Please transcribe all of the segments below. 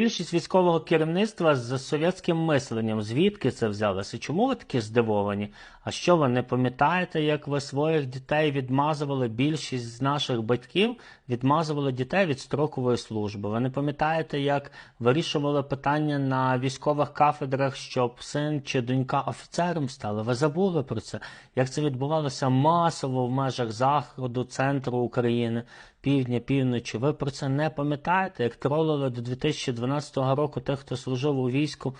Більшість військового керівництва з совєтським мисленням. Звідки це взялося? Чому ви такі здивовані? А що ви не пам'ятаєте, як ви своїх дітей відмазували? Більшість з наших батьків відмазували дітей від строкової служби. Ви не пам'ятаєте, як вирішували питання на військових кафедрах, щоб син чи донька офіцером стали? Ви забули про це? Як це відбувалося масово в межах заходу, центру України, півдня, півночі? Ви про це не пам'ятаєте? Як тролили до 2012 року тих, хто служив у війську?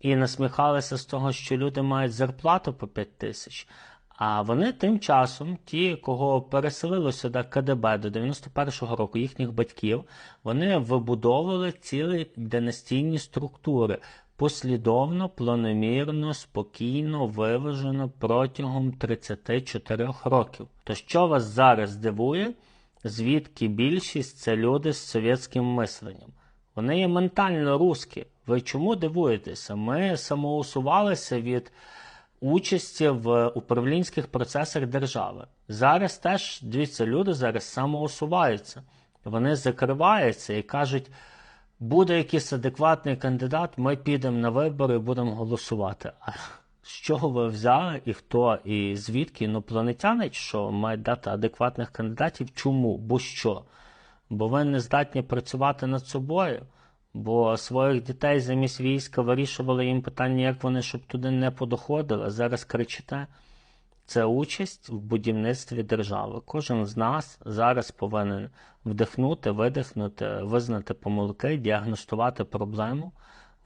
і насміхалися з того, що люди мають зарплату по 5 тисяч. А вони тим часом, ті, кого переселило сюди КДБ до 91-го року, їхніх батьків, вони вибудовували цілі династійні структури послідовно, планомірно, спокійно, виважено протягом 34 років. То що вас зараз дивує? Звідки більшість це люди з совєтським мисленням? Вони є ментально русські. Ви чому дивуєтеся? Ми самоусувалися від участі в управлінських процесах держави. Зараз теж, дивіться, люди зараз самоусуваються. Вони закриваються і кажуть, буде якийсь адекватний кандидат, ми підемо на вибори і будемо голосувати. А з чого ви взяли і хто, і звідки інопланетяни, що мають дати адекватних кандидатів? Чому? Бо що? Бо ви не здатні працювати над собою. Бо своїх дітей замість війська вирішували їм питання, як вони щоб туди не подоходили. А Зараз кричите. Це участь в будівництві держави. Кожен з нас зараз повинен вдихнути, видихнути, визнати помилки, діагностувати проблему,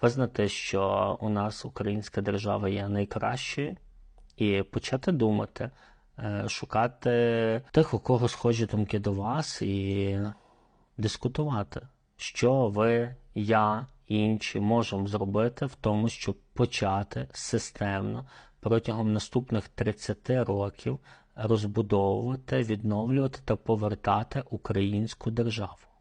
визнати, що у нас українська держава є найкращою, і почати думати, е, шукати тих, у кого схожі думки до вас, і дискутувати, що ви, я, інші можемо зробити в тому, щоб почати системно протягом наступних 30 років розбудовувати, відновлювати та повертати українську державу.